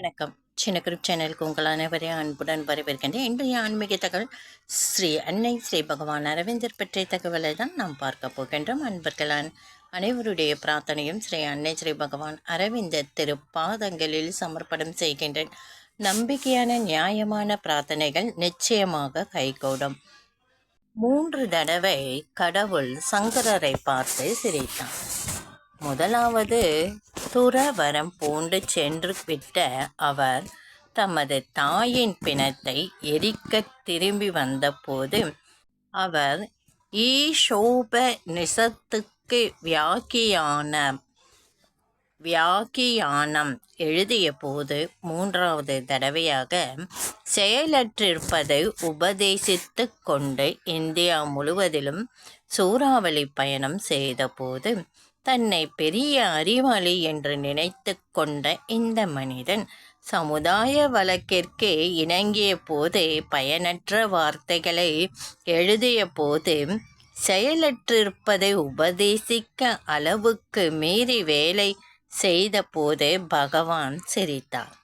வணக்கம். சின்ன குரூப் சேனலுக்கு உங்கள் அனைவரையும் அன்புடன் வரவேற்கின்றேன். இன்றைய ஆன்மீக தகவல் ஸ்ரீ அன்னை ஸ்ரீ பகவான் அரவிந்தர் பற்றிய தகவலை தான் நாம் பார்க்க போகின்றோம். அன்பர்கள் அனைவருடைய பிரார்த்தனையும் ஸ்ரீ அன்னை ஸ்ரீ பகவான் அரவிந்தர் திருப்பாதங்களில் சமர்ப்பணம் செய்கின்றேன். நம்பிக்கையான நியாயமான பிரார்த்தனைகள் நிச்சயமாக கைகூடும். மூன்று தடவை கடவுள் சங்கரரை பார்த்து சிரித்தான். முதலாவது துறவரம் பூண்டு சென்று விட்ட அவர் தமது தாயின் பிணத்தை எரிக்கத் திரும்பி வந்தபோது அவர் ஈஷோப நிசத்துக்கு வியாக்கியான வியாக்கியானம் எழுதிய போது மூன்றாவது தடவையாக செயலற்றிருப்பதை உபதேசித்து கொண்டு இந்தியா முழுவதிலும் சூறாவளி பயணம் செய்தபோது தன்னை பெரிய அறிவாளி என்று நினைத்து கொண்ட இந்த மனிதன் சமுதாய வழக்கிற்கு இணங்கிய போது பயனற்ற வார்த்தைகளை எழுதிய போது செயலற்றிருப்பதை உபதேசிக்க அளவுக்கு மீறி வேலை செய்தபோது பகவான் சிரித்தார்.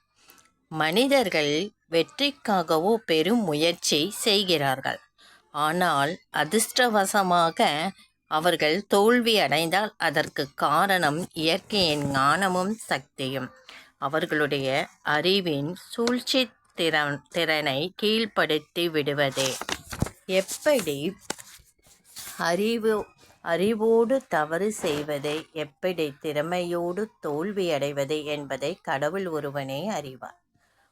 மனிதர்கள் வெற்றிக்காகவோ பெரும் முயற்சி செய்கிறார்கள். ஆனால் அதிர்ஷ்டவசமாக அவர்கள் தோல்வி அடைந்தால் அதற்கு காரணம் இயற்கையின் ஞானமும் சக்தியும். அவர்களுடைய அறிவின் சூழ்ச்சி திறன் திறனை கீழ்ப்படுத்தி விடுவதே. எப்படி அறிவு அறிவோடு தவறு செய்வதை எப்படி திறமையோடு தோல்வி அடைவது என்பதை கடவுள் ஒருவனே அறிவார்.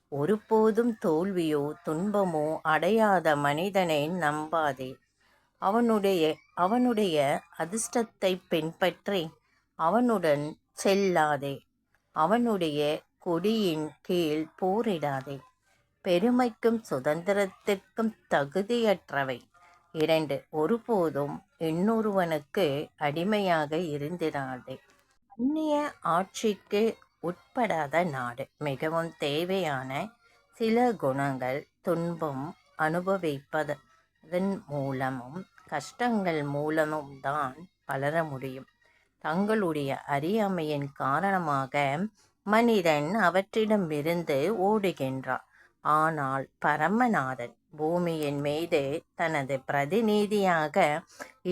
ஒருபோதும் தோல்வியோ துன்பமோ அடையாத மனிதனை நம்பாதே. அவனுடைய அவனுடைய அதிர்ஷ்டத்தை பின்பற்றி அவனுடன் செல்லாதே. அவனுடைய கொடியின் கீழ் போரிடாதே. பெருமைக்கும் சுதந்திரத்திற்கும் தகுதியற்றவை. இரண்டு ஒருபோதும் இன்னொருவனுக்கு அடிமையாக இருந்திராதே. அந்நிய ஆட்சிக்கு உட்படாத நாடு. மிகவும் தேவையான சில குணங்கள் துன்பம் அனுபவிப்பதன் மூலமும் கஷ்டங்கள் மூலமும் தான் வளர முடியும். தங்களுடைய அறியாமையின் காரணமாக மனிதன் அவற்றிடமிருந்து ஓடுகின்றான். ஆனால் பரமநாதன் பூமியின் மீது தனது பிரதிநிதியாக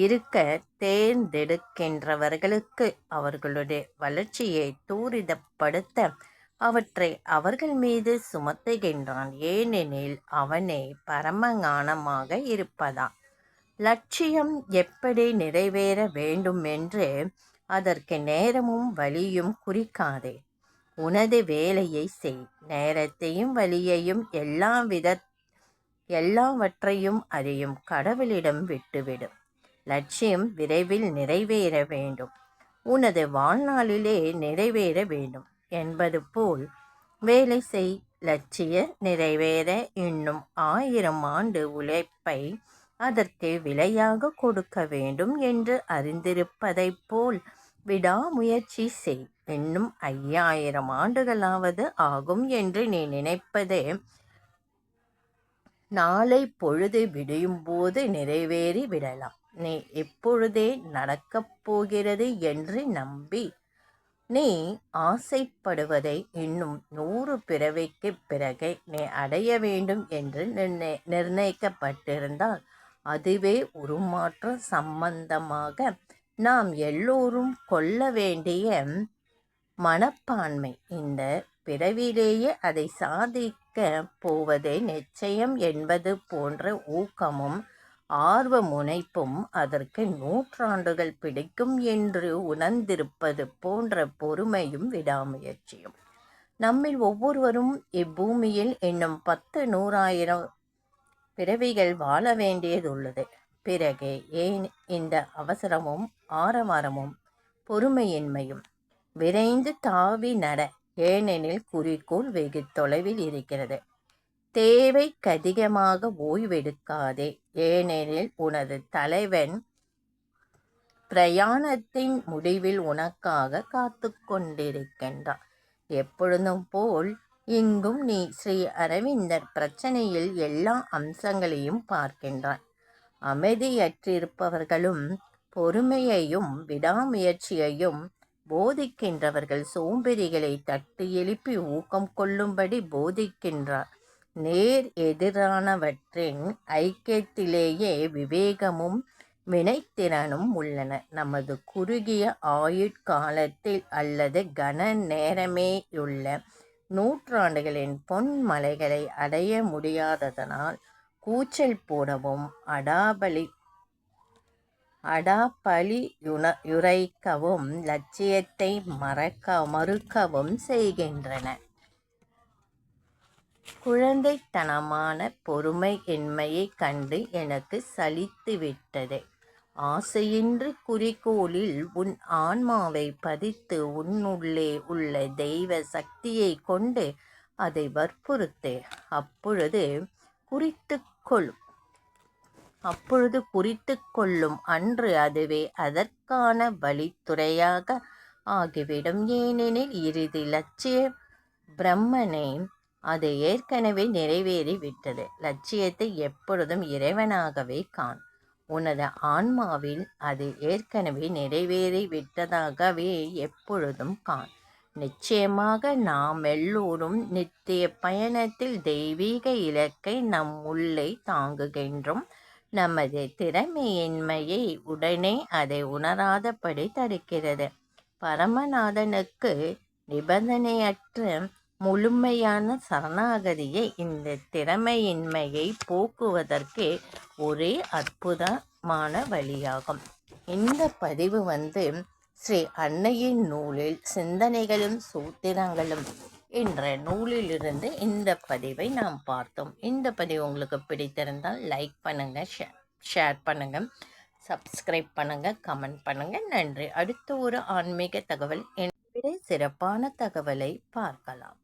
இருக்க தேர்ந்தெடுக்கின்றவர்களுக்கு அவர்களுடைய வளர்ச்சியை தூரிதப்படுத்த அவற்றை அவர்கள் மீது சுமத்துகின்றான். ஏனெனில் அவனே பரமஞானமாக இருப்பதான் லட்சியம் எப்படி நிறைவேற வேண்டும் என்று அதற்கு நேரமும் வழியும் குறிக்காதே. உனது வேலையை செய். நேரத்தையும் வழியையும் எல்லா வித எல்லாவற்றையும் அறியும் கடவுளிடம் விட்டுவிடும் லட்சியம் விரைவில் நிறைவேற வேண்டும். உனது வாழ்நாளிலே நிறைவேற வேண்டும் என்பது போல் வேலை செய். லட்சிய நிறைவேற. இன்னும் ஆயிரம் ஆண்டு உழைப்பை அதற்கு விலையாக கொடுக்க வேண்டும் என்று அறிந்திருப்பதைப் போல் விடாமுயற்சி செய். இன்னும் ஐயாயிரம் ஆண்டுகளாவது ஆகும் என்று நீ நினைப்பதே. நாளை பொழுது விடியும் போது நிறைவேறி விடலாம். நீ இப்பொழுதே நடக்கப் போகிறது என்று நம்பி நீ ஆசைப்படுவதை இன்னும் நூறு பிறவிக்கு பிறகு நீ அடைய வேண்டும் என்று நிர்ணய நிர்ணயிக்கப்பட்டிருந்தால் அதுவே உருமாற்ற சம்பந்தமாக நாம் எல்லோரும் கொள்ள வேண்டிய மனப்பான்மை. இந்த பிறவிலேயே அதை சாதிக்க போவதே நிச்சயம் என்பது போன்ற ஊக்கமும் ஆர்வ முனைப்பும் அதற்கு நூற்றாண்டுகள் பிடிக்கும் என்று உணர்ந்திருப்பது போன்ற பொறுமையும் விடாமுயற்சியும். நம்மில் ஒவ்வொருவரும் இப்பூமியில் இன்னும் பத்து நூறாயிரம் பிறவிகள் வாழ வேண்டியதுள்ளது. பிறகு ஏன் இந்த அவசரமும் ஆரவாரமும் பொறுமையின்மையும்? விரைந்து தாவி நட ஏனெனில் குறிக்கோள் வெகு தொலைவில் இருக்கிறது. தேவைக்கதிகமாக ஓய்வெடுக்காதே ஏனெனில் உனது தலைவன் பிரயாணத்தின் முடிவில் உனக்காக காத்து கொண்டிருக்கின்றான் எப்பொழுதும் போல் இங்கும் நீ ஸ்ரீ அரவிந்தர் பிரச்சனையில் எல்லா அம்சங்களையும் பார்க்கின்றாய். அமைதியற்றிருப்பவர்களும் பொறுமையையும் விடாமுயற்சியையும் போதிக்கின்றவர்கள் சோம்பேறிகளை தட்டி எழுப்பி ஊக்கம் கொள்ளும்படி போதிக்கின்றார். நேர் எதிரானவற்றின் ஐக்கியத்திலேயே விவேகமும் வினைத்திறனும் உள்ளன. நமது குறுகிய ஆயுட்காலத்தில் அல்லது கன நேரமேயுள்ள நூற்றாண்டுகளின் பொன் மலைகளை அடைய முடியாததனால் கூச்சல் போடவும் அடாபலி அடாபலியுரைக்கவும் லட்சியத்தை மறக்க மறுக்கவும் செய்கின்றன. குழந்தைத்தனமான பொறுமை இன்மையை கண்டு எனக்கு சலித்துவிட்டது. ஆசையின்றி குறிக்கோளில் உன் ஆன்மாவை பதித்து உன்னுள்ளே உள்ள தெய்வ சக்தியைக் கொண்டு அதை வற்புறுத்து. அப்பொழுது குறித்து கொள்ளும் அப்பொழுது குறித்து கொள்ளும் அன்று அதுவே அதற்கான வழித்துறையாக ஆகிவிடும். ஏனெனில் இறுதி லட்சிய பிரம்மனே அது ஏற்கனவே நிறைவேறிவிட்டது. லட்சியத்தை எப்பொழுதும் இறைவனாகவே காண். உனது ஆன்மாவில் அது ஏற்கனவே நிறைவேறி விட்டதாகவே எப்பொழுதும் காண். நிச்சயமாக நாம் எல்லோரும் நித்திய பயணத்தில் தெய்வீக இலக்கை நம் உள்ளே தாங்குகின்றோம். நமது திறமையின்மையை உடனே அதை உணராதபடி தடுக்கிறது. பரமநாதனுக்கு நிபந்தனையற்ற முழுமையான சரணாகதியை இந்த திறமையின்மையை போக்குவதற்கு ஒரே அற்புதமான வழியாகும். இந்த பதிவு வந்து ஸ்ரீ அன்னையின் நூலில் சிந்தனைகளும் சூத்திரங்களும் என்ற நூலிலிருந்து இந்த பதிவை நாம் பார்த்தோம். இந்த பதிவு உங்களுக்கு பிடித்திருந்தால் லைக் பண்ணுங்கள் ஷே ஷேர் பண்ணுங்கள் சப்ஸ்கிரைப் பண்ணுங்கள் கமெண்ட் பண்ணுங்கள் நன்றி. அடுத்த ஒரு ஆன்மீக தகவல். விட சிறப்பான தகவலை பார்க்கலாம்.